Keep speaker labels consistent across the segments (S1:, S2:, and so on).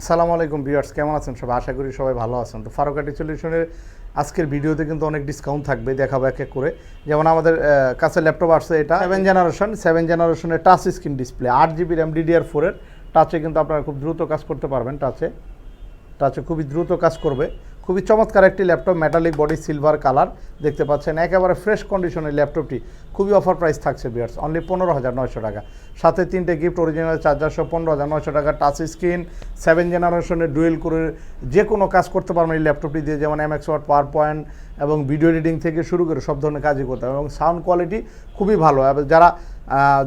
S1: আসসালামু আলাইকুম ভিউয়ার্স কেমন আছেন সবাই? আশা করি সবাই ভালো আছেন। তো ফারুকাটি সলিউশনের আজকের ভিডিওতে কিন্তু অনেক ডিসকাউন্ট থাকবে দেখাবো এক এক করে। যেমন আমাদের কাছে ল্যাপটপ আসছে এটা। সেভেন জেনারেশন সেভেন জেনারেশনের টাচ স্ক্রিন ডিসপ্লে আট জিবি র্যাম ডিডিআর ফোরের টাচে কিন্তু আপনারা খুব দ্রুত কাজ করতে পারবেন টাচে টাচে খুবই দ্রুত কাজ করবে। খুবই চমৎকার একটি laptop metallic body silver colour দেখতে পাচ্ছেন একেবারে ফ্রেশ কন্ডিশনের ল্যাপটপটি খুবই অফার প্রাইস থাকছে বিয়ার্স অনলি পনেরো হাজার নয়শো টাকা। সাথে তিনটে গিফট অরিজিনাল চার্জার সহ পনেরো হাজার নয়শো টাকা টাচ স্ক্রিন সেভেন জেনারেশনের ডুয়েল করে যে কোনো কাজ করতে পারবেন এই ল্যাপটপটি দিয়ে, যেমন M x word power point এবং ভিডিও এডিটিং থেকে শুরু করে সব ধরনের কাজই করতে হবে এবং সাউন্ড কোয়ালিটি খুবই ভালো। এবং যারা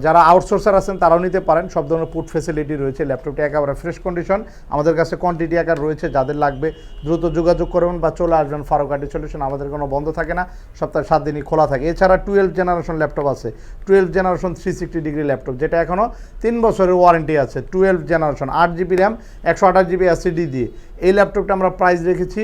S1: যারা আউটসোর্সার আছেন, তারাও নিতে পারেন। সব ধরনের পুট ফেসিলিটি রয়েছে ল্যাপটপটি একেবারে ফ্রেশ কন্ডিশন আমাদের কাছে কোয়ান্টিটি আকার রয়েছে, যাদের লাগবে দ্রুত যোগাযোগ করবেন বা চলে আসবেন ফারুকাটি সলিউশন আমাদের কোনো বন্ধ থাকে না, সপ্তাহে সাত দিনই খোলা থাকে। এছাড়া টুয়েলভ জেনারেশন ল্যাপটপ আছে। Twelve generation three sixty degree laptop যেটা এখনও তিন বছরের ওয়ারেন্টি আছে। টুয়েলভ জেনারেশন আট জিবি র্যাম একশো আঠাশ জিবি এসিডি দিয়ে। এই ল্যাপটপটা আমরা প্রাইস রেখেছি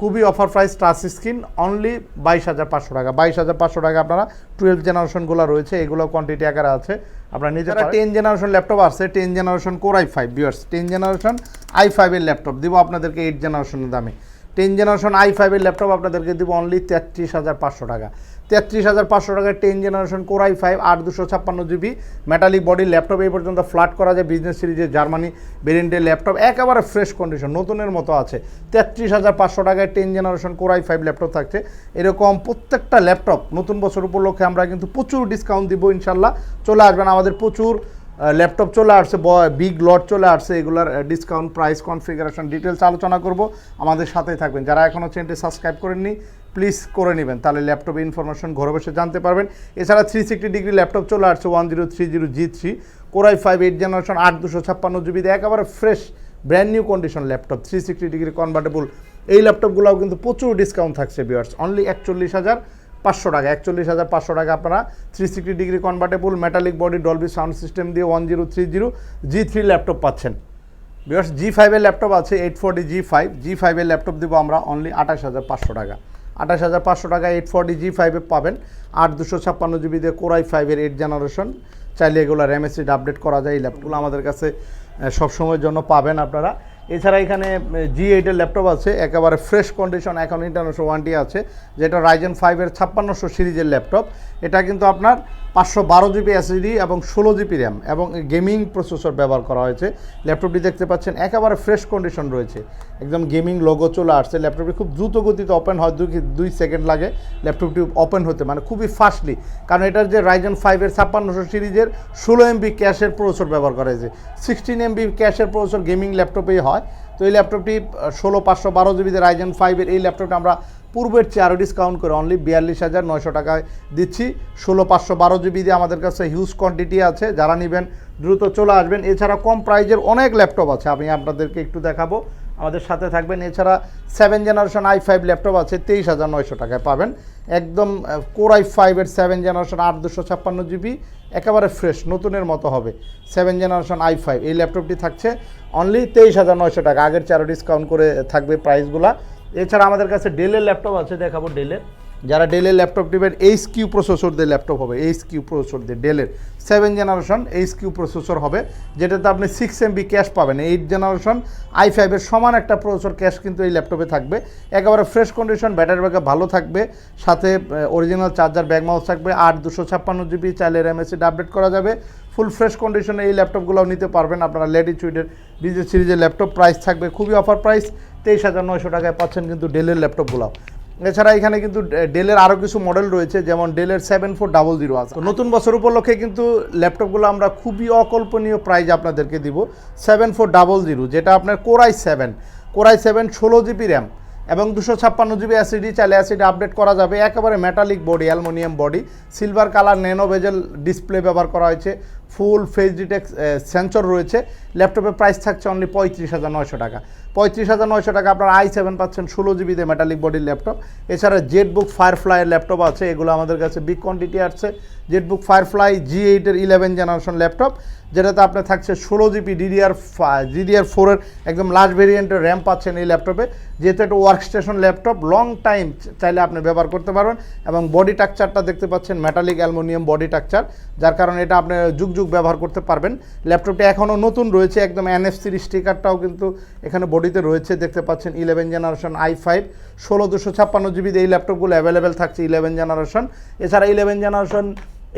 S1: খুবই offer price touch screen only বাইশ হাজার পাঁচশো টাকা। বাইশ হাজার পাঁচশো টাকা আপনারা টুয়েলভ জেনারেশনগুলো রয়েছে এগুলো কোয়ান্টিটি আকারে আছে। আপনারা নিজেরা টেন জেনারেশন ল্যাপটপ আছে ten generation core i five viewers ten generation i ফাইভের ল্যাপটপ। দিব আপনাদেরকে এইট জেনারেশনের দামে। টেন জেনারেশন আই ফাইভের ল্যাপটপ আপনাদেরকে দিব অনলি তেত্রিশ হাজার পাঁচশো টাকা। তেত্রিশ হাজার পাঁচশো টাকায় ten generation core i five আট দুশো ছাপ্পান্ন জিবি মেটালিক বডির ল্যাপটপ এই পর্যন্ত ফ্ল্যাট করা যায় বিজনেস সিরিজের জার্মানি ভেরিয়েন্টের ল্যাপটপ একেবারে ফ্রেশ কন্ডিশন নতুনের মতো আছে। তেত্রিশ হাজার পাঁচশো টাকায় ten generation core i five laptop থাকছে। এরকম প্রত্যেকটা ল্যাপটপ নতুন বছর উপলক্ষে আমরা কিন্তু প্রচুর ডিসকাউন্ট দিব, ইনশাল্লাহ। চলে আসবেন আমাদের প্রচুর ল্যাপটপ চলে আসছে বিগ লট চলে আসছে, এগুলার ডিসকাউন্ট প্রাইস কনফিগারেশন ডিটেলস আলোচনা করব। আমাদের সাথেই থাকবেন। যারা এখনও চ্যানেলটি সাবস্ক্রাইব করেননি প্লিজ করে নেবেন। তাহলে ল্যাপটপ ইনফরমেশন ঘরে বসে জানতে পারবেন। এছাড়া থ্রি সিক্সটি ডিগ্রি ল্যাপটপ চলে আসছে one zero three zero G three core i five eight generation আট দুশো ছাপ্পান্ন জিবি একেবারে fresh brand new condition laptop three sixty degree convertible এই ল্যাপটপগুলোও কিন্তু প্রচুর ডিসকাউন্ট থাকছে বিয়ার্স অনলি একচল্লিশ হাজার পাঁচশো টাকা, একচল্লিশ হাজার পাঁচশো টাকা আপনারা three sixty degree convertible metallic body Dolby sound system দিয়ে one zero three zero G three laptop পাচ্ছেন। বিকজ জি ফাইভের ল্যাপটপ আছে eight forty G five G ফাইভের ল্যাপটপ দেবো আমরা অনলি আঠাশ হাজার পাঁচশো টাকা। আঠাশ হাজার পাঁচশো টাকা এইট ফোরটি জি ফাইভে পাবেন। আট দুশো ছাপ্পান্ন জিবি দিয়ে কোরাই ফাইভের এইট জেনারেশন চাইলে এগুলো র্যামেসিড আপডেট করা যায়, এই ল্যাপটপগুলো আমাদের কাছে সবসময়ের জন্য পাবেন আপনারা। এছাড়া এখানে জি এইটের ল্যাপটপ আছে, একেবারে ফ্রেশ কন্ডিশন এখন ইন্টারন্যাশনাল ওয়ান্টি আছে, যেটা রাইজেন ফাইভের ছাপ্পান্নশো সিরিজের ল্যাপটপ। এটা কিন্তু আপনার পাঁচশো বারো জিবি এসএসডি এবং ষোলো জিবি র্যাম এবং গেমিং প্রসেসর ব্যবহার করা হয়েছে। ল্যাপটপটি দেখতে পাচ্ছেন, একেবারে ফ্রেশ কন্ডিশন রয়েছে। একদম গেমিং লোগো চলে আসছে। ল্যাপটপটি খুব দ্রুত গতিতে ওপেন হয়, দুই দুই সেকেন্ড লাগে। ল্যাপটপটি ওপেন হতে মানে খুবই ফাস্টলি কারণ এটার যে রাইজন ফাইভের ছাপ্পান্নশো সিরিজের ষোলো এমবি ক্যাশের প্রসেসর ব্যবহার করা হয়েছে। সিক্সটিন এমবি ক্যাশের প্রসেসর গেমিং ল্যাপটপেই হয়। তো এই ল্যাপটপটি ষোলো, পাঁচশো, বারো জিবিতে রাইজেন ফাইভের এই ল্যাপটপটা আমরা পূর্বের চেয়ে আরও ডিসকাউন্ট করে অনলি বিয়াল্লিশ হাজার নয়শো টাকায় দিচ্ছি। ষোলো, পাঁচশো, বারো জিবি দিয়ে আমাদের কাছে হিউজ কোয়ান্টিটি আছে, যারা নেবেন দ্রুত চলে আসবেন। এছাড়া কম প্রাইজের অনেক ল্যাপটপ আছে, আমি আপনাদেরকে একটু দেখাবো। আমাদের সাথে থাকবেন, এছাড়া seven generation i five laptop আছে, তেইশ হাজার নয়শো টাকায় পাবেন। একদম কোর আই ফাইভের সেভেন জেনারেশন আট দুশো ছাপ্পান্ন জিবি একেবারে ফ্রেশ, নতুনের মতো হবে। সেভেন জেনারেশন আই ফাইভ এই ল্যাপটপটি থাকছে অনলি তেইশ হাজার নয়শো টাকা। আগের চারো ডিসকাউন্ট করে থাকবে প্রাইসগুলা এছাড়া আমাদের কাছে ডেলের ল্যাপটপ আছে, দেখাবো ডেলের যারা ডেলের ল্যাপটপ নেবেন এইচ কিউ প্রসেসরদের ল্যাপটপ হবে এইচ কিউ প্রসেসরদের ডেলের seven generation H Q processor হবে, যেটাতে আপনি সিক্স এমবি ক্যাশ পাবেন। এইট জেনারেশন আই ফাইভের সমান একটা প্রসেসর ক্যাশ কিন্তু এই ল্যাপটপে থাকবে। একেবারে ফ্রেশ কন্ডিশন ব্যাটারি ব্যাকআপ ভালো থাকবে। সাথে অরিজিনাল চার্জার ব্যাগ মাউস থাকবে, আট দুশো ছাপ্পান্ন জিবি চাইলে র্যামেসিড আপডেট করা যাবে। ফুল ফ্রেশ কন্ডিশনে এই ল্যাপটপগুলোও নিতে পারবেন আপনারা লেডিচুইডের বিজনেস সিরিজের ল্যাপটপ প্রাইস থাকবে খুবই অফার প্রাইস তেইশ হাজার নয়শো টাকায় পাচ্ছেন কিন্তু ডেলের ল্যাপটপগুলো এছাড়া এখানে কিন্তু ডেলের আরও কিছু মডেল রয়েছে, যেমন ডেলের সেভেন ফোর ডাবল জিরো আছে। নতুন বছর উপলক্ষে কিন্তু ল্যাপটপগুলো আমরা খুবই অকল্পনীয় প্রাইজ আপনাদেরকে দিব সেভেন ফোর ডাবল জিরো যেটা আপনার core i seven core i seven ষোলো জিবি র্যাম এবং দুশো ছাপ্পান্ন জিবি অ্যাসিডি চাইলে অ্যাসিডি আপডেট করা যাবে, একেবারে metallic body aluminium body silver colour nano bezel display ব্যবহার করা হয়েছে। ফুল ফেস ডিটেক্স সেন্সর রয়েছে। ল্যাপটপের প্রাইস থাকছে অনলি পঁয়ত্রিশ হাজার নয়শো টাকা। পঁয়ত্রিশ হাজার নয়শো টাকা আপনার আই সেভেন পাচ্ছেন, ষোলো জিবিতে মেটালিক বডির ল্যাপটপ। এছাড়া জেটবুক ফায়ারফ্লাইয়ের ল্যাপটপ আছে, এগুলো আমাদের কাছে বিগ কোয়ান্টিটি আসছে। জেটবুক ফায়ারফ্লাই জি এইটের ইলেভেন জেনারেশন ল্যাপটপ, যেটাতে আপনার থাকছে ষোলো জিবি ডিডিআর ডিডিআর ফোরের একদম লার্জ ভেরিয়েন্টের র্যাম পাচ্ছেন এই ল্যাপটপে। যেহেতু একটা work station laptop long time চাইলে আপনি ব্যবহার করতে পারবেন। এবং বডি টাকচারটা দেখতে পাচ্ছেন মেটালিক অ্যালমোনিয়াম বডি টাকচার যার কারণে এটা আপনি যুগ যুগ ব্যবহার করতে পারবেন। ল্যাপটপটি এখনও নতুন রয়েছে, একদম এনএফসির স্টিকারটাও কিন্তু এখানে বডিতে রয়েছে। দেখতে পাচ্ছেন ইলেভেন জেনারেশন আই ফাইভ ষোলো দুশো ছাপ্পান্ন জিবিতে এই ল্যাপটপগুলো অ্যাভেলেবেল থাকছে ইলেভেন জেনারেশন এছাড়া ইলেভেন জেনারেশন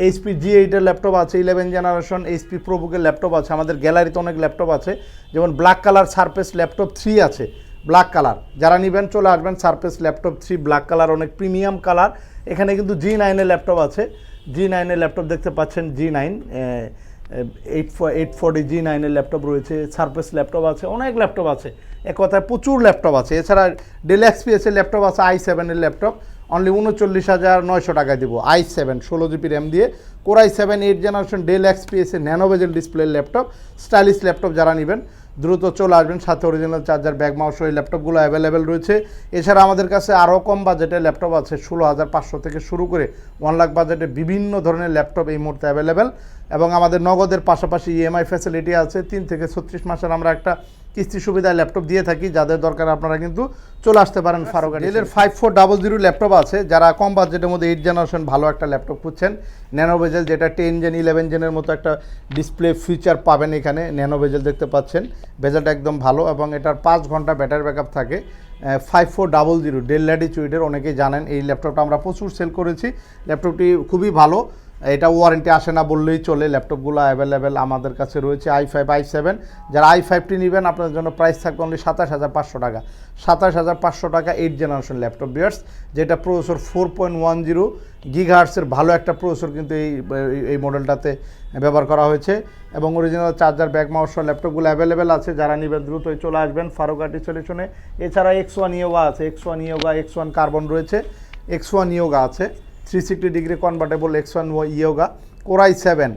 S1: এইচপি জি এইটের ল্যাপটপ আছে ইলেভেন জেনারেশন এইচপি প্রোবুকের ল্যাপটপ আছে। আমাদের গ্যালারিতে অনেক ল্যাপটপ আছে, যেমন black colour Surface laptop three আছে ব্ল্যাক কালার যারা নেবেন, চলে আসবেন Surface laptop three black colour অনেক প্রিমিয়াম কালার এখানে কিন্তু জি নাইনের ল্যাপটপ আছে। জি নাইনের ল্যাপটপ দেখতে পাচ্ছেন G nine eight eight forty G নাইনের ল্যাপটপ রয়েছে সারফেস ল্যাপটপ আছে, অনেক ল্যাপটপ আছে। এক কথায় প্রচুর ল্যাপটপ আছে। এছাড়া ডেল এক্সপিএসের ল্যাপটপ আছে আই সেভেনের ল্যাপটপ অনলি উনচল্লিশ হাজার নয়শো টাকায় দেবো আই সেভেন ষোলো জিবি র্যাম দিয়ে। Core i seven eight generation Dell XPS এর nano bezel display laptop stylish laptop যারা নেবেন। দ্রুত চলে আসবেন। সাথে অরিজিনাল চার্জার ব্যাগ মাউস ওই ল্যাপটপগুলো অ্যাভেলেবেল রয়েছে। এছাড়া আমাদের কাছে আরও কম বাজেটের ল্যাপটপ আছে, ষোলো হাজার পাঁচশো থেকে শুরু করে ওয়ান লাখ বাজেটে বিভিন্ন ধরনের ল্যাপটপ এই মুহূর্তে অ্যাভেলেবেল এবং আমাদের নগদের পাশাপাশি ইএমআই ফ্যাসিলিটি আছে। তিন থেকে ছত্রিশ মাসের আমরা একটা কিস্তি সুবিধায় ল্যাপটপ দিয়ে থাকি যাদের দরকার আপনারা কিন্তু চলে আসতে পারেন ফারুক ডেলের five four double zero laptop আছে। যারা কম বাজেটের মধ্যে এইট জেনারেশন ভালো একটা ল্যাপটপ খুঁজছেন ন্যানো বেজেল যেটা টেন জেন ইলেভেন জেনের মতো একটা ডিসপ্লে ফিচার পাবেন এখানে ন্যানো বেজেল দেখতে পাচ্ছেন। বেজেলটা একদম ভালো এবং এটার পাঁচ ঘণ্টা ব্যাটারি ব্যাকআপ থাকে। Five four double zero Dell ল্যাটিচিউডের অনেকেই জানেন এই ল্যাপটপটা আমরা প্রচুর সেল করেছি। ল্যাপটপটি খুবই ভালো। এটা ওয়ারেন্টি আসে না বললেই চলে ল্যাপটপগুলো অ্যাভেলেবেল আমাদের কাছে রয়েছে আই ফাইভ আই সেভেন যারা আই ফাইভটি নেবেন আপনার জন্য প্রাইস থাকবে অনলি সাতাশ হাজার পাঁচশো টাকা। সাতাশ হাজার পাঁচশো টাকা এইট জেনারেশন ল্যাপটপ বিয়ার্স যেটা processor four point one zero গিগাহার্সের ভালো একটা প্রসেসর কিন্তু এই এই মডেলটাতে ব্যবহার করা হয়েছে। এবং অরিজিনাল চার্জার ব্যাগ মাউস ল্যাপটপগুলো অ্যাভেলেবেল আছে। যারা নেবেন, দ্রুতই চলে আসবেন ফারুকাটি সলিউশনে এছাড়া এক্স ওয়ান ইয়োগা আছে X one Yoga X one carbon রয়েছে এক্স ওয়ান ইয়োগা আছে। Three sixty degree convertible X one Yoga core i seven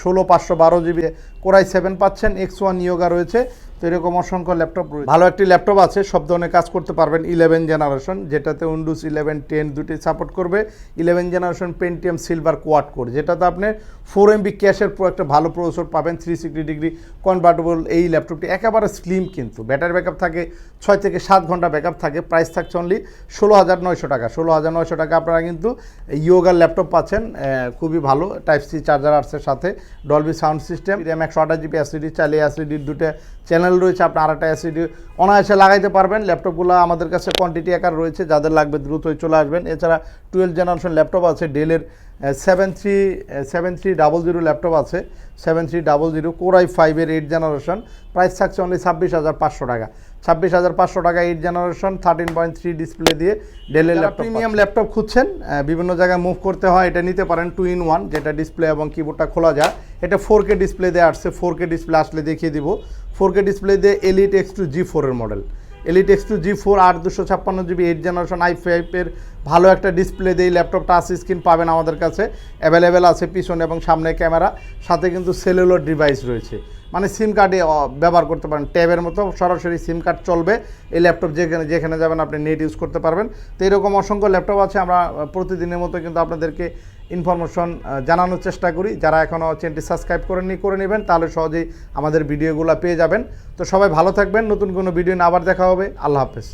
S1: ষোলো পাঁচশো বারো জিবি কোরাই সেভেন পাচ্ছেন, এক্স ওয়ান ইয়োগা রয়েছে। তো এরকম অসংখ্য ল্যাপটপ রয়েছে। ভালো একটি ল্যাপটপ আছে, সব ধরনের কাজ করতে পারবেন ইলেভেন জেনারেশন যেটাতে উইন্ডোজ ইলেভেন টেন দুটি সাপোর্ট করবে। Eleven generation Pentium silver quad core যেটাতে আপনি ফোর এমবি ক্যাশের একটা ভালো প্রসেসর পাবেন থ্রি সিক্সটি ডিগ্রি কনভার্টেবল এই ল্যাপটপটি একেবারে স্লিম কিন্তু। ব্যাটারি ব্যাকআপ থাকে, ছয় থেকে সাত ঘণ্টা ব্যাকআপ থাকে প্রাইস থাকছে অনলি ষোলো হাজার নয়শো টাকা। ষোলো হাজার নয়শো টাকা আপনারা কিন্তু ইয়োগার ল্যাপটপ পাচ্ছেন খুবই ভালো টাইপ সি চার্জার আসছে সাথে ডলবি সাউন্ড সিস্টেম র্যাম একশো আঠাশ জিবি অ্যাসিডি চালিয়ে অ্যাসিডির দুটো চ্যানেল রয়েছে আপনার আরেকটা অ্যাসিডি অনায়াসে লাগাইতে পারবেন। ল্যাপটপগুলো আমাদের কাছে কোয়ান্টিটি আকার রয়েছে, যাদের লাগবে দ্রুতই চলে আসবেন। এছাড়া টুয়েলভ জেনারেশন ল্যাপটপ আছে ডেলের seven three seven three double zero laptop আছে seven three double zero core i ফাইভের এইট জেনারেশন প্রাইস থাকছে অনলি ছাব্বিশ হাজার পাঁচশো টাকা। ছাব্বিশ হাজার পাঁচশো টাকা eight generation thirteen point three display দিয়ে ডেলের ল্যাপটপ প্রিমিয়াম ল্যাপটপ খুঁজছেন বিভিন্ন জায়গায় মুভ করতে হয় এটা নিতে পারেন টু ইন ওয়ান যেটা ডিসপ্লে এবং কিবোর্ডটা খোলা যায়। এটা ফোর কে ডিসপ্লে দিয়ে আসছে ফোর কে ডিসপ্লে আসলে দেখিয়ে দিব। ফোর কে ডিসপ্লে দিয়ে এলিট এক্স টু জি ফোরের model elite X two G four আট দুশো ছাপ্পান্ন জিবি এইট জেনারেশন আই ফাইভের ভালো একটা ডিসপ্লে দিয়ে ল্যাপটপ টাচ স্ক্রিন পাবেন আমাদের কাছে। অ্যাভেলেবেল আছে পিছনে এবং সামনে ক্যামেরা। সাথে কিন্তু সেলুলার ডিভাইস রয়েছে। মানে সিম কার্ডে ব্যবহার করতে পারেন। ট্যাবের মতো সরাসরি সিম কার্ড চলবে। এই ল্যাপটপ যেখানে যেখানে যাবেন আপনি নেট ইউজ করতে পারবেন। তো এরকম অসংখ্য ল্যাপটপ আছে। আমরা প্রতিদিনের মতো কিন্তু আপনাদেরকে ইনফরমেশন জানানোর চেষ্টা করি। যারা এখনও চ্যানেলটি সাবস্ক্রাইব করে নিয়ে করে নেবেন। তাহলে সহজেই আমাদের ভিডিওগুলো পেয়ে যাবেন। তো সবাই ভালো থাকবেন। নতুন কোনো ভিডিও নিয়ে আবার দেখা হবে। আল্লাহ হাফেজ।